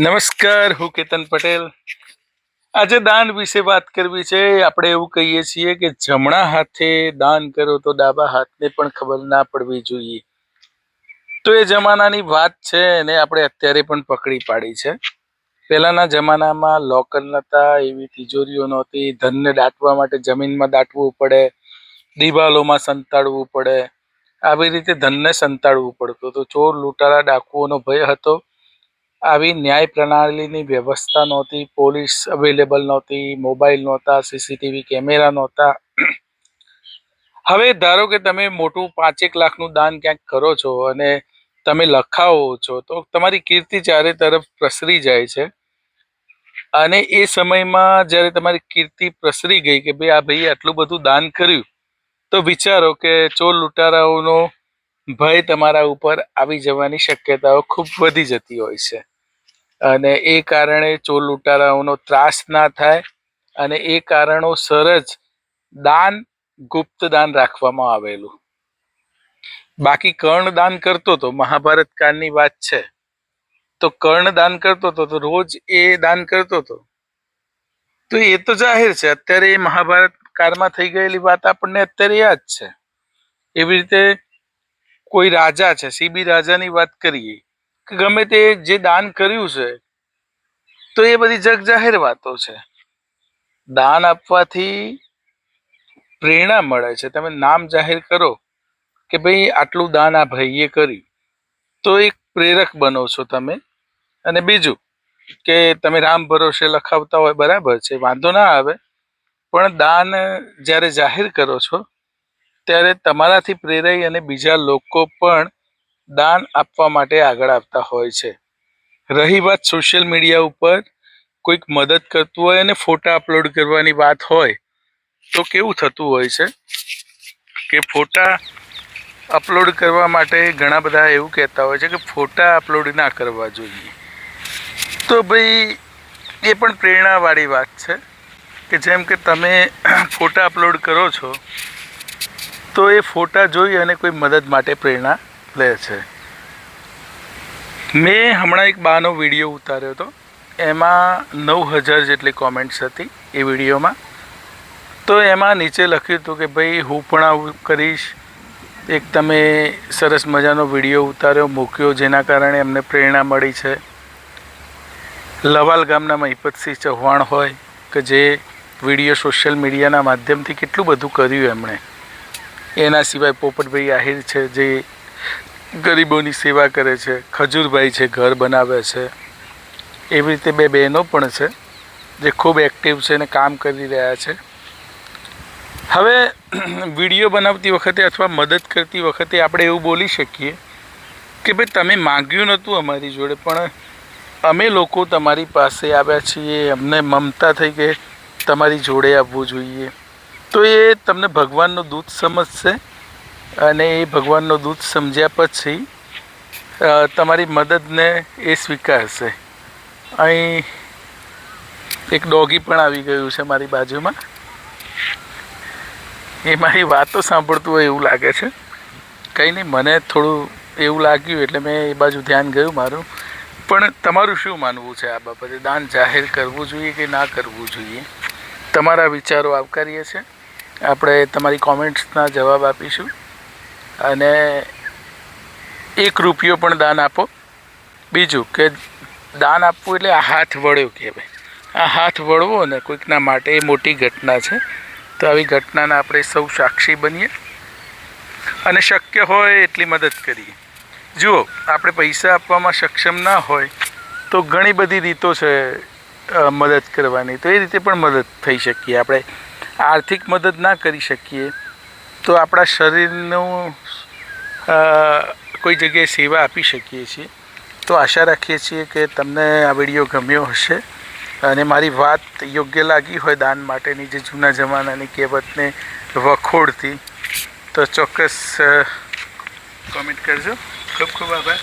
નમસ્કાર, હું કેતન પટેલ. આજે દાન વિશે વાત કરવી છે. આપણે એવું કહીએ છીએ કે જમણા હાથે દાન કરો તો ડાબા હાથને પણ ખબર ના પડવી જોઈએ. તો એ જમાનાની વાત છે એને આપણે અત્યારે પણ પકડી પાડી છે. પહેલાના જમાનામાં લોકર નહોતા એવી તિજોરીઓ નહોતી. ધનને દાટવા માટે જમીનમાં દાટવું પડે, દિવાલોમાં સંતાડવું પડે. આવી રીતે ધનને સંતાડવું પડતું તો ચોર લૂંટારા ડાકુઓનો ભય હતો. આવી ન્યાય પ્રણાલીની વ્યવસ્થા નહોતી, પોલીસ અવેલેબલ નહોતી, મોબાઈલ નહોતા, સીસીટીવી કેમેરા નહોતા. હવે ધારો કે તમે મોટું પાંચેક લાખનું દાન ક્યાંક કરો છો અને તમે લખાવો છો, તો તમારી કીર્તિ ચારે તરફ પ્રસરી જાય છે. અને એ સમયમાં જ્યારે તમારી કીર્તિ પ્રસરી ગઈ કે ભાઈ આ ભાઈએ આટલું બધું દાન કર્યું, તો વિચારો કે ચોર લૂંટારાઓનો ભય તમારા ઉપર આવી જવાની શક્યતાઓ ખૂબ વધી જતી હોય છે. અને એ કારણે ચોર લૂંટારાઓનો ત્રાસ ના થાય અને એ કારણોસર જ દાન, ગુપ્ત દાન રાખવામાં આવેલું. બાકી કર્ણ દાન કરતો તો, મહાભારત કાળની વાત છે. તો કર્ણ દાન કરતો હતો તો રોજ એ દાન કરતો હતો તો એ તો જાહેર છે, અત્યારે એ મહાભારત કાળમાં થઈ ગયેલી વાત આપણને અત્યારે યાદ છે. એવી રીતે કોઈ રાજા છે સીબી રાજાની વાત કરીએ, કે ગમે તે જે દાન કર્યું છે, તો એ બધી જગ જાહેર વાતો છે. દાન આપવાથી પ્રેરણા મળે છે. તમે નામ જાહેર કરો કે ભાઈ આટલું દાન આ ભાઈએ કર્યું. તો એક પ્રેરક બનો છો તમે. અને બીજું કે તમે રામ ભરોસે લખાવતા હોય બરાબર છે, વાંધો ના આવે. પણ દાન જ્યારે જાહેર કરો છો ત્યારે તમારાથી પ્રેરાઈ અને બીજા લોકો પણ દાન આપવા માટે આગળ આવતા હોય છે. રહી વાત સોશિયલ મીડિયા ઉપર, કોઈક મદદ કરતું હોય અને ફોટા અપલોડ કરવાની વાત હોય, તો કેવું થતું હોય છે? કે ફોટા અપલોડ કરવા માટે ઘણા બધા એવું કહેતા હોય છે કે ફોટા અપલોડ ના કરવા જોઈએ. તો ભાઈ, એ પણ પ્રેરણાવાળી વાત છે કે જેમ કે તમે ફોટા અપલોડ કરો છો તો એ ફોટા જોઈ અને કોઈ મદદ માટે પ્રેરણા લે છે. મેં હમણાં એક બાનો વીડિયો ઉતાર્યો હતો. એમાં નવ હજાર જેટલી કોમેન્ટ્સ હતી એ વિડીયોમાં. તો એમાં નીચે લખ્યું હતું કે ભાઈ, હું પણ આવું કરીશ. એક તમે સરસ મજાનો વીડિયો ઉતાર્યો, મૂક્યો જેના કારણે અમને પ્રેરણા મળી છે. લવાલ ગામના મહિપતસિંહ ચૌહાણ હોય કે જે વીડિયો સોશિયલ મીડિયાના માધ્યમથી કેટલું બધું કર્યું એમણે. એના સિવાય પોપટભાઈ આહિર છે, જે ગરીબોની સેવા કરે છે, ખજૂરભાઈ છે, ઘર બનાવે છે. એવી રીતે બે બહેનો પણ છે, જે ખૂબ એક્ટિવ છે અને કામ કરી રહ્યા છે. હવે વીડિયો બનાવતી વખતે અથવા મદદ કરતી વખતે આપણે એવું બોલી શકીએ કે ભાઈ, તમે માગ્યું નહોતું અમારી જોડે, પણ અમે લોકો તમારી પાસે આવ્યા છીએ, અમને મમતા થઈ કે તમારી જોડે આવવું જોઈએ. તો એ તમને ભગવાનનો દૂત સમજશે અને એ ભગવાનનો દૂત સમજ્યા પછી તમારી મદદને એ સ્વીકારશે. અહીં એક ડોગી પણ આવી ગયું છે મારી બાજુમાં. એ મારી વાતો સાંભળતું હોય એવું લાગે છે. કંઈ નહીં, મને થોડું એવું લાગ્યું એટલે મેં એ બાજુ ધ્યાન ગયું મારું. પણ તમારું શું માનવું છે આ બાબતે? દાન જાહેર કરવું જોઈએ કે ના કરવું જોઈએ? તમારા વિચારો આવકારીએ છે? આપણે તમારી કોમેન્ટ્સના જવાબ આપીશું. અને એક રૂપિયો પણ દાન આપો. બીજું કે દાન આપવું એટલે આ હાથ વળ્યો કહેવાય. આ હાથ વળવો ને કોઈકના માટે એ મોટી ઘટના છે. તો આવી ઘટનાના આપણે સૌ સાક્ષી બનીએ. અને શક્ય હોય એટલી મદદ કરીએ. જુઓ, આપણે પૈસા આપવામાં સક્ષમ ના હોય તો ઘણી બધી રીતો છે મદદ કરવાની. તો એ રીતે પણ મદદ થઈ શકીએ આપણે. આર્થિક મદદ ના કરી શકીએ, તો આપણા શરીરનું કોઈ જગ્યાએ સેવા આપી શકીએ છીએ. તો આશા રાખીએ છીએ કે તમને આ વીડિયો ગમ્યો હશે. અને મારી વાત યોગ્ય લાગી હોય દાન માટેની જે જૂના જમાનાની કહેવતને વખોડતી, તો ચોક્કસ કોમેન્ટ કરજો. ખૂબ ખૂબ આભાર.